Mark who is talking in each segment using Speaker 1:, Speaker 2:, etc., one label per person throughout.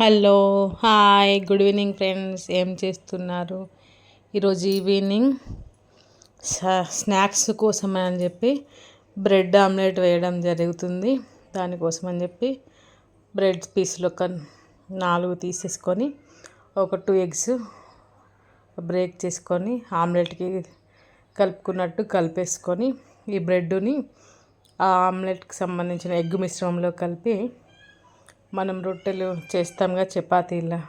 Speaker 1: Hello hi good evening friends. ఏం చేస్తున్నారు? ఈరోజు ఈవినింగ్ స్నాక్స్ కోసం అని చెప్పి బ్రెడ్ ఆమ్లెట్ వేయడం జరుగుతుంది. దానికోసం అని చెప్పి బ్రెడ్ పీసులు ఒక నాలుగు తీసేసుకొని ఒక టూ ఎగ్స్ బ్రేక్ చేసుకొని ఆమ్లెట్కి కలుపుకున్నట్టు కలిపేసుకొని ఈ బ్రెడ్ని ఆ ఆమ్లెట్కి సంబంధించిన ఎగ్ మిశ్రమంలో కలిపి మనం రొట్టెలు చేస్తాంగా చపాతీలా.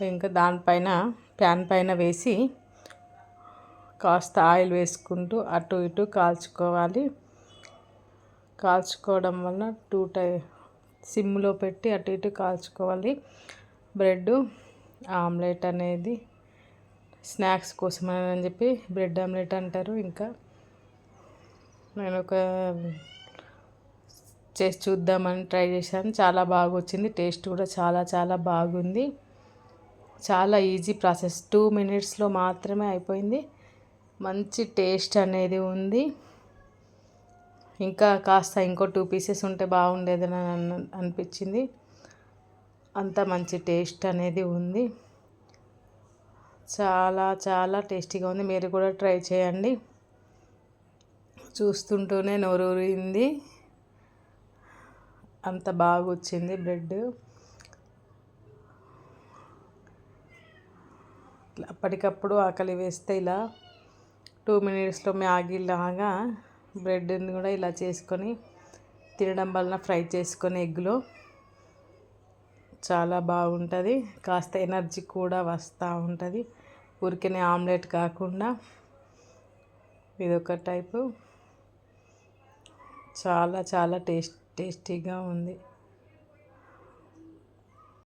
Speaker 1: ఇంకా దానిపైన ప్యాన్ పైన వేసి కాస్త ఆయిల్ వేసుకుంటూ అటు ఇటు కాల్చుకోవాలి. కాల్చుకోవడం వల్ల టూ టై సిమ్లో పెట్టి అటు ఇటు కాల్చుకోవాలి. బ్రెడ్ ఆమ్లెట్ అనేది స్నాక్స్ కోసం అని చెప్పి బ్రెడ్ ఆమ్లెట్ అంటారు. ఇంకా నేను ఒక చేసి చూద్దామని ట్రై చేశాను. చాలా బాగా వచ్చింది టేస్ట్ కూడా చాలా చాలా బాగుంది. చాలా ఈజీ ప్రాసెస్. టూ మినిట్స్లో మాత్రమే అయిపోయింది. మంచి టేస్ట్ అనేది ఉంది. ఇంకా కాస్త ఇంకో టూ పీసెస్ ఉంటే బాగుండేదని అనిపించింది. అంత మంచి టేస్ట్ అనేది ఉంది. చాలా చాలా టేస్టీగా ఉంది. మీరు కూడా ట్రై చేయండి. చూస్తుంటూనే నోరూరింది. అంత బాగా వచ్చింది బ్రెడ్ అప్పటికప్పుడు ఆకలి వేస్తే ఇలా టూ మినిట్స్లో మ్యాగీలాగా బ్రెడ్ని కూడా ఇలా చేసుకొని తినడం వలన ఫ్రై చేసుకొని ఎగ్లో చాలా బాగుంటుంది. కాస్త ఎనర్జీ కూడా వస్తూ ఉంటుంది. ఊరికనే ఆమ్లెట్ కాకుండా ఇదొక టైపు. చాలా చాలా టేస్ట్ టేస్టీగా ఉంది.